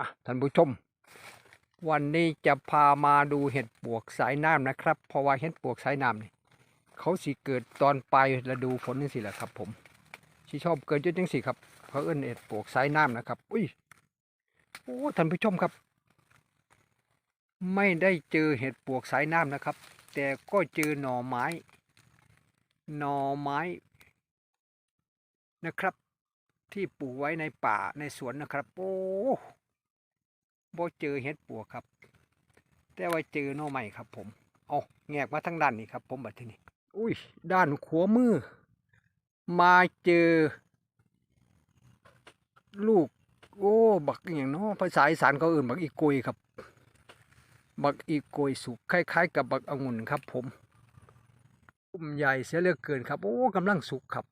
อะท่านผู้ชม วันนี้จะพามาดูเห็ดปวกสายน้ำนะครับ เพราะว่าเห็ดปวกสายน้ำนี่เขาสิเกิดตอนปลายฤดูฝนนี่สิแหละครับ ผมที่ชอบเกิดอยุ่จังสิครับเขาเอิ้นเห็ดปวกสายน้ำนะครับ อุ้ยโอ้ท่านผู้ชมครับ ไม่ได้เจอเห็ดปวกสายน้ำนะครับ แต่ก็เจอหน่อไม้หน่อไม้นะครับ ที่ปลูกไว้ในป่าในสวนนะครับ โอ้ บ่เจอเห็ดปัวครับ แต่ว่าเจอหน่อไม้ครับ ผมเอาแงกมาทั้งด้านนี้ครับ ผมบัดทีนี้อุ้ยด้านขวามือ มาเจอ ลูก โอ้บักอย่างเนาะภาษาอีสานเขาอื่นบักอีกุยครับ บักอีกุยสุกคล้าย ๆ กับบักองุ่นครับ ผมอุ้มใหญ่เสียเหลือเกินครับ โอ้กำลังสุกครับ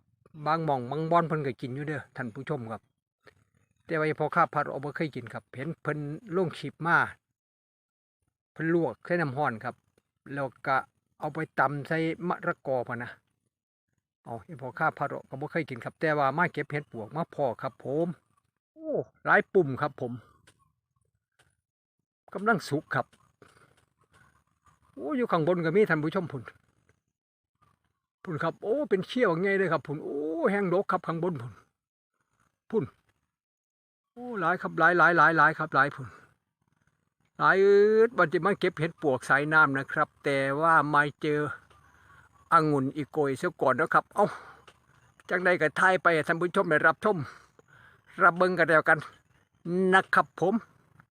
บางมองบางบอนเพิ่นก็กินอยู่เด้อท่านผู้ชมครับ แต่ว่าพอข้าพัดออกบ่เคยกินครับ เห็นเพิ่นลงคลิปมาเพิ่นลวกใส่น้ำร้อนครับ แล้วก็เอาไปตำใส่มะระกอพะนะเอาไอ้พอข้าพัดออกก็บ่เคยกินครับ แต่ว่ามาเก็บเห็ดปวกมาพอครับ ผมโอ้หลายปุ่มครับ ผมกำลังสุกครับโอ้อยู่ข้างบนก็มีท่านผู้ชมพุ่นพุ่นครับ โอ้เป็นเขี้ยวไงเลยครับพุ่นโอ้แห้งดกครับข้างบนพุ่นพุ่น โอ้หลายครับหลายหลายหลายหลายครับหลายพุ่นหลายอืดบันจะมาเก็บเห็ดปวกสายน้ำนะครับ แต่ว่าไม่เจอองุ่นอีโกยเสียก่อนนะครับ เอ้าจังใดกับไทยไปท่านผู้ชมได้รับชมรับเบิ้งกันแล้วกันนะครับผม